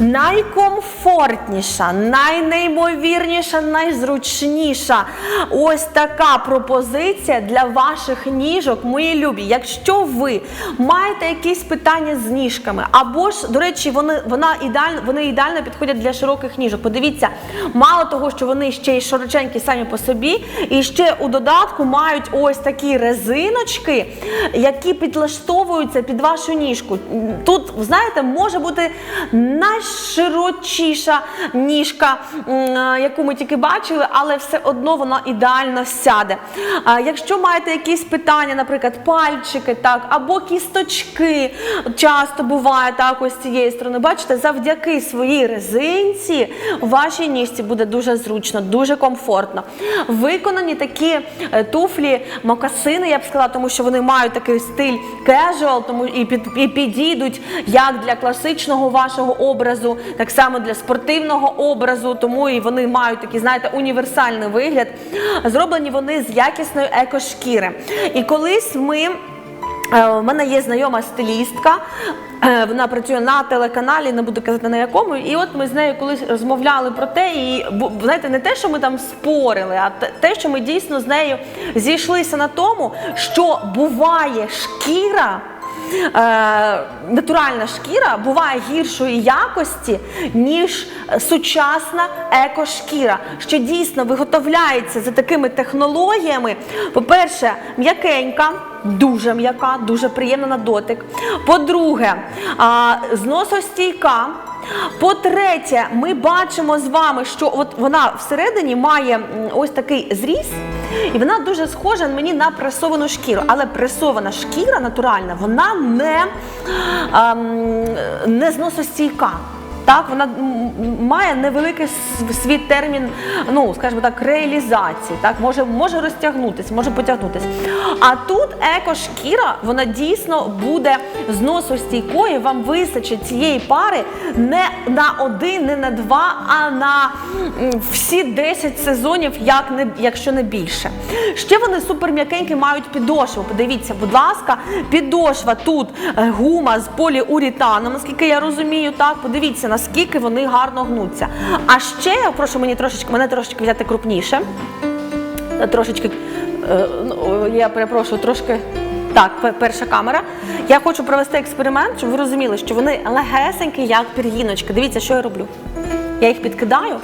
найкомфортніша, найнеймовірніша, найзручніша. Ось така пропозиція для ваших ніжок, мої любі. Якщо ви маєте якісь питання з ніжками, або ж, до речі, вони, вона ідеально, вони ідеально підходять для широких ніжок. Подивіться, мало того, що вони ще й широченькі самі по собі, і ще у додатку мають ось такі резиночки, які підлаштовуються під вашу ніжку. Тут, знаєте, може бути найширочіша ніжка, е, яку ми тільки бачили, але все одно вона ідеально сяде. Якщо маєте якісь питання, наприклад, пальчики, так, або кісточки, часто буває так, ось цієї сторони, бачите, завдяки своїй резинці вашій ніжці буде дуже зручно, дуже комфортно. Виконані такі е, туфлі, мокасини, я б сказала, тому що вони мають такий стиль casual, тому і підійдуть як для класичного вашого образу, так само для спортивного образу, тому і вони мають такий, знаєте, універсальний вигляд. Зроблені вони з якісної екошкіри. І колись ми. Е, У мене є знайома стилістка, е, вона працює на телеканалі, не буду казати на якому. І от ми з нею колись розмовляли про те, і знаєте, не те, що ми там спорили, а те, що ми дійсно з нею зійшлися на тому, що буває шкіра. Е, натуральна шкіра буває гіршої якості, ніж сучасна екошкіра, що дійсно виготовляється за такими технологіями. По-перше, м'якенька, дуже м'яка, дуже приємна на дотик. По-друге, зносостійка. По-третє, ми бачимо з вами, що от вона всередині має ось такий зріз, і вона дуже схожа мені на пресовану шкіру. Але пресована шкіра натуральна, вона не, ем, не зносостійка. Так, вона має невеликий свій термін, ну скажімо так, реалізації. Так, може, може розтягнутися, може потягнутися. А тут екошкіра, вона дійсно буде зносостійкою. Вам вистачить цієї пари не на один, не на два, а на всі 10 сезонів, як не, якщо не більше. Ще вони супер м'якенькі мають підошву. Подивіться, будь ласка, підошва тут е, гума з поліуретаном, наскільки я розумію, так подивіться, наскільки вони гарно гнуться. А ще я прошу мені трошечки, мене трошечки взяти крупніше. Трошечки, е, ну, я перепрошую, трошки. Так, перша камера. Я хочу провести експеримент, щоб ви розуміли, що вони легесенькі, як пір'їночки. Дивіться, що я роблю. Я їх підкидаю.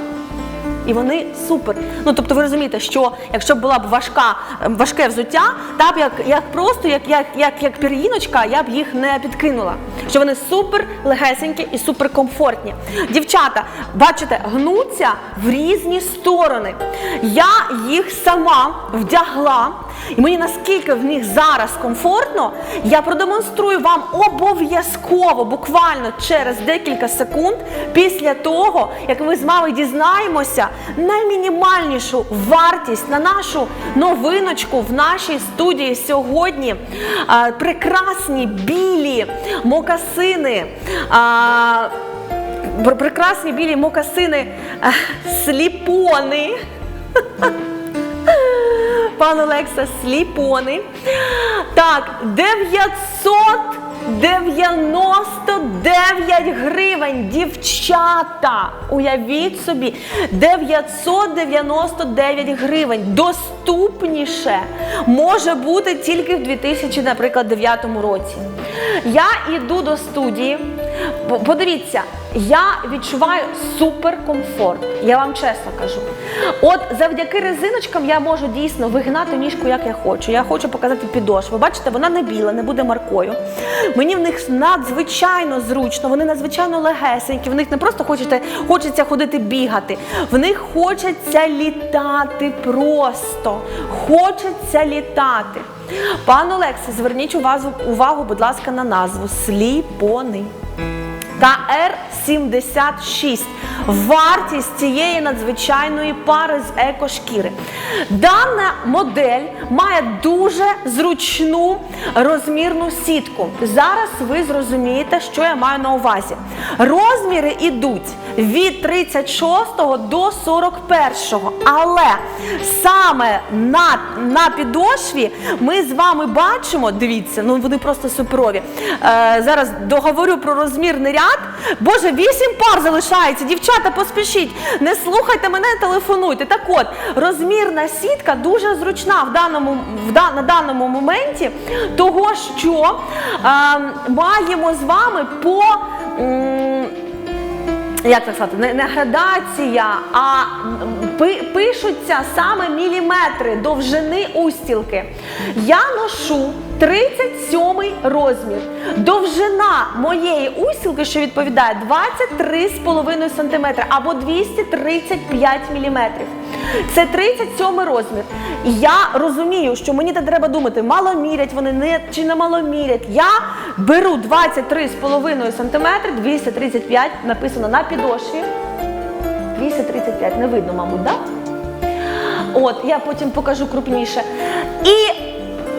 І вони супер. Ну тобто ви розумієте, що якщо б була б важка, ем, важке взуття, та б як, як просто як, як, як, як пір'їночка, я б їх не підкинула. Що вони супер легесенькі і супер комфортні. Дівчата, бачите, гнуться в різні сторони. Я їх сама вдягла, і мені наскільки в них зараз комфортно, я продемонструю вам обов'язково, буквально через декілька секунд після того, як ми з вами дізнаємося наймінімальнішу вартість на нашу новиночку в нашій студії сьогодні. А, прекрасні білі мокасини. А, прекрасні білі мокасини а, сліпони. Пан Олекса, сліпони. Так, 999 гривень, дівчата. Уявіть собі, 999 гривень. Доступніше може бути тільки в 2000, наприклад, 2009 році. Я йду до студії. Подивіться, я відчуваю суперкомфорт. Я вам чесно кажу. От завдяки резиночкам я можу дійсно вигнати ніжку, як я хочу. Я хочу показати підошву. Бачите, вона не біла, не буде маркою. Мені в них надзвичайно зручно, вони надзвичайно легесенькі. В них не просто хочете, хочеться ходити бігати. В них хочеться літати просто. Хочеться літати. Пан Олексе, зверніть увагу, увагу, будь ласка, на назву сліпони. КР-76. Вартість цієї надзвичайної пари з екошкіри. Дана модель має дуже зручну розмірну сітку. Зараз ви зрозумієте, що я маю на увазі. Розміри йдуть від 36 до 41. Але саме на, на підошві ми з вами бачимо, дивіться, ну вони просто суперові. Е, зараз договорю про розмірний ряд. 50. Боже, вісім пар залишається. Дівчата, поспішіть. Не слухайте мене, телефонуйте. Так от, розмірна сітка дуже зручна в даному, в, да- на даному моменті, того що е, маємо з вами по. м, як так сказати, не, не градація, а пи- пишуться саме міліметри довжини устілки. Я ношу 37 розмір. Довжина моєї устілки, що відповідає 23,5 см або 235 мм. Це 37 розмір. І я розумію, що мені треба думати, мало мірять вони не чи не мало мірять. Я беру 23,5 см, 235 написано на підошві. 235, не видно, мабуть, так? От, я потім покажу крупніше. І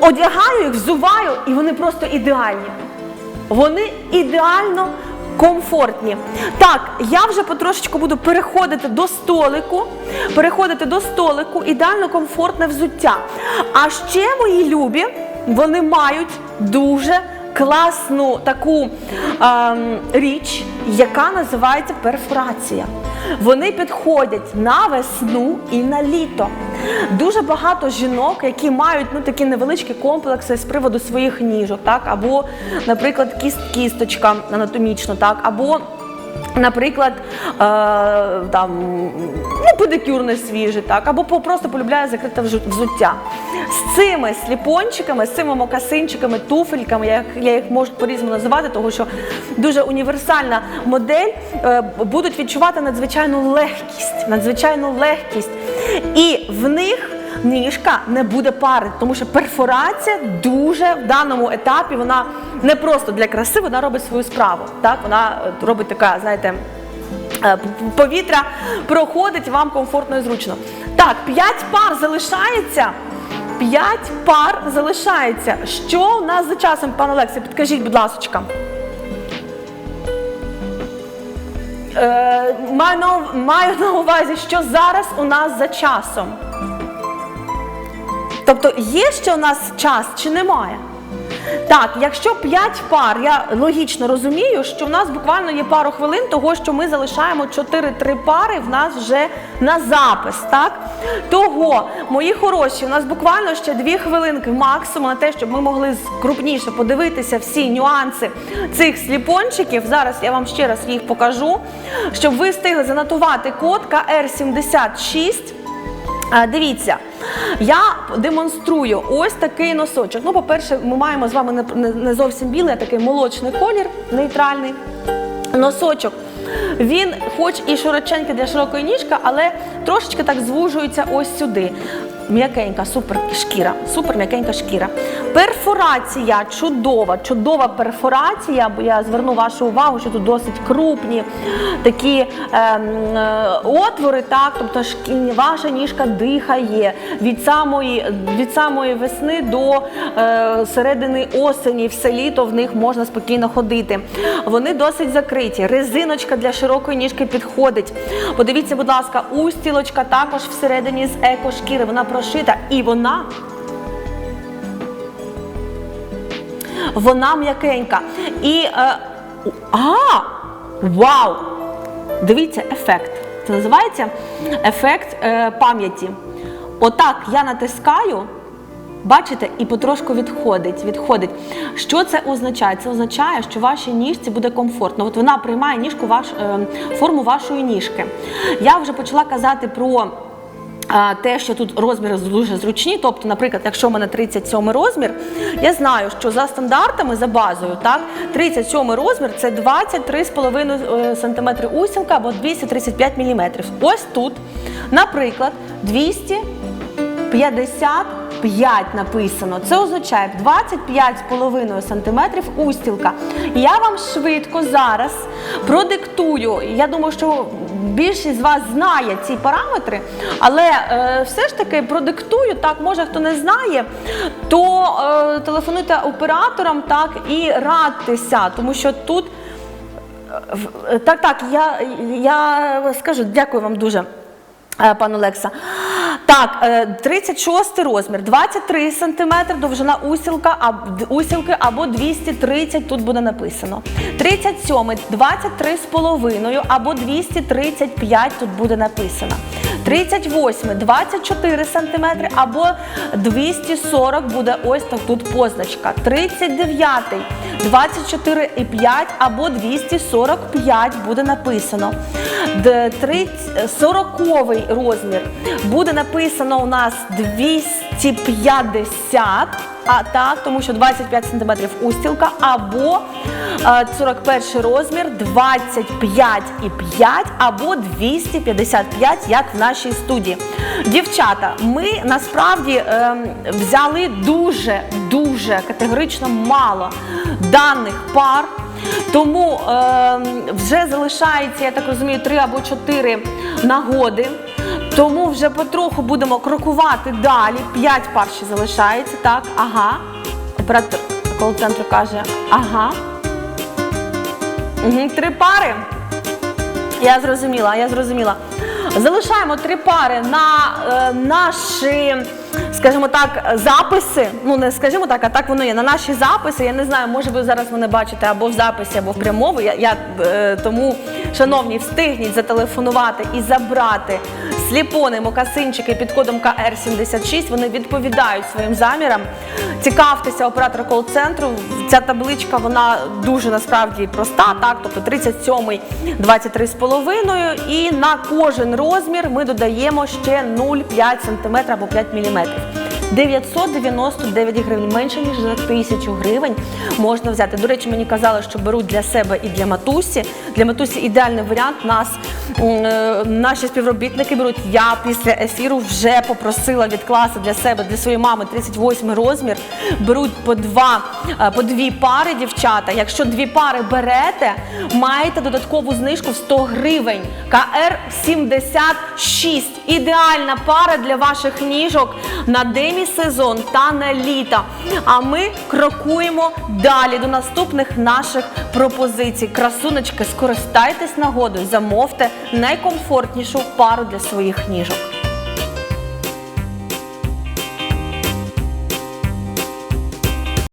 одягаю їх, взуваю, і вони просто ідеальні. Вони ідеально комфортні. Так, я вже потрошечку буду переходити до столику. Переходити до столику, ідеально комфортне взуття. А ще мої любі, вони мають дуже класну таку ем, річ, яка називається перфорація. Вони підходять на весну і на літо. Дуже багато жінок, які мають ну такі невеличкі комплекси з приводу своїх ніжок, так або, наприклад, кіст кісточка анатомічно, так, або Наприклад, е, там ну, педикюр не свіжий, так, або просто полюбляє закрите взу- взуття. З цими сліпончиками, з цими мокасинчиками, туфельками, я, їх- я їх можу по-різному називати, тому що дуже універсальна модель, е, будуть відчувати надзвичайну легкість, надзвичайну легкість. І в них ніжка не буде пари, тому що перфорація дуже в даному етапі вона не просто для краси, вона робить свою справу. Так, вона е, робить така, знаєте. е, Повітря проходить вам комфортно і зручно. Так, 5 пар залишається. 5 пар залишається. Що у нас за часом, пане Олексій, підкажіть, будь ласка. Е, маю, на, маю на увазі, що зараз у нас за часом. Тобто є ще у нас час чи немає? Так, якщо 5 пар, я логічно розумію, що в нас буквально є пару хвилин того, що ми залишаємо 4-3 пари в нас вже на запис. Так? Того, мої хороші, у нас буквально ще 2 хвилинки максимум на те, щоб ми могли крупніше подивитися всі нюанси цих сліпончиків. Зараз я вам ще раз їх покажу, щоб ви встигли занотувати код КР76. А, Дивіться, я демонструю ось такий носочок. Ну, по-перше, ми маємо з вами не, зовсім білий, а такий молочний колір, нейтральний. Носочок. Він, хоч і широченький для широкої ніжки, але трошечки так звужується ось сюди. М'якенька, супер шкіра, супер м'якенька шкіра. Перфорація чудова, чудова перфорація, бо я зверну вашу увагу, що тут досить крупні такі ем, е, отвори, так, тобто ваша ніжка дихає від самої, від самої весни до е, середини осені, все літо в них можна спокійно ходити. Вони досить закриті. Резиночка для широкої ніжки підходить. Подивіться, будь ласка, устілочка також всередині з екошкіри. Вона прошита і вона. Вона м'якенька. І. Е, а! Вау! Дивіться, ефект. Це називається ефект е, пам'яті. Отак я натискаю, бачите, і потрошку відходить. відходить. Що це означає? Це означає, що вашій ніжці буде комфортно. От вона приймає ніжку ваш, е, форму вашої ніжки. Я вже почала казати про. А, Те, що тут розміри дуже зручні, тобто, наприклад, якщо в мене 37 розмір, я знаю, що за стандартами, за базою, так, 37 розмір це 23,5 см устілка або 235 мм. Ось тут, наприклад, 255 написано. Це означає 25,5 см устілка. Я вам швидко зараз продиктую. Я думаю, що більшість з вас знає ці параметри, але е, все ж таки продиктую. Так, може хто не знає, то е, телефонуйте операторам так і радьтеся, тому що тут. е, е, Так, так, я, я скажу, дякую вам дуже. Е, Пан Олекса. Так, е, 36 розмір, 23 см довжина усілка, усілки або 230, тут буде написано. 37 23,5 або 235, тут буде написано. 38 24 см або 240 буде ось так тут позначка. 39 24,5 або 245 буде написано. 40 розмір буде написано у нас 250, а так, тому що 25 см устілка, або е, 41 розмір 25,5 або 255, як в нашій студії. Дівчата, ми насправді ем, взяли дуже дуже категорично мало даних пар. Тому ем, вже залишається, я так розумію, три або чотири нагоди. Тому вже потроху будемо крокувати далі. П'ять пар ще залишається, так? Ага. Оператор кол-центру каже, ага. Угу, три пари. Я зрозуміла, я зрозуміла. Залишаємо три пари на е, наші, скажімо так, записи. Ну, не скажімо так, а так воно є. На наші записи. Я не знаю, може ви зараз мене бачите або в записі, або в прямову. Я, я е, тому, шановні, встигніть зателефонувати і забрати сліпони, мокасинчики під кодом КР76. Вони відповідають своїм замірам. Цікавтеся оператора кол-центру. Ця табличка вона дуже насправді проста. Так, тобто 37 23,5 і на кожен розмір ми додаємо ще 0,5 см або 5 мм. 999 гривень, менше ніж за тисячу гривень можна взяти. До речі, мені казали, що беруть для себе і для матусі. Для матусі ідеальний варіант. Нас наші співробітники беруть. Я після ефіру вже попросила відкласти для себе, для своєї мами 38 розмір. Беруть по два, е, по дві пари дівчата. Якщо дві пари берете, маєте додаткову знижку в 100 гривень. КР 76. Ідеальна пара для ваших ніжок на демі-сезон та на літо. А ми крокуємо далі до наступних наших пропозицій. Красуночки, скористайтесь нагодою, замовте найкомфортнішу пару для своїх ніжок.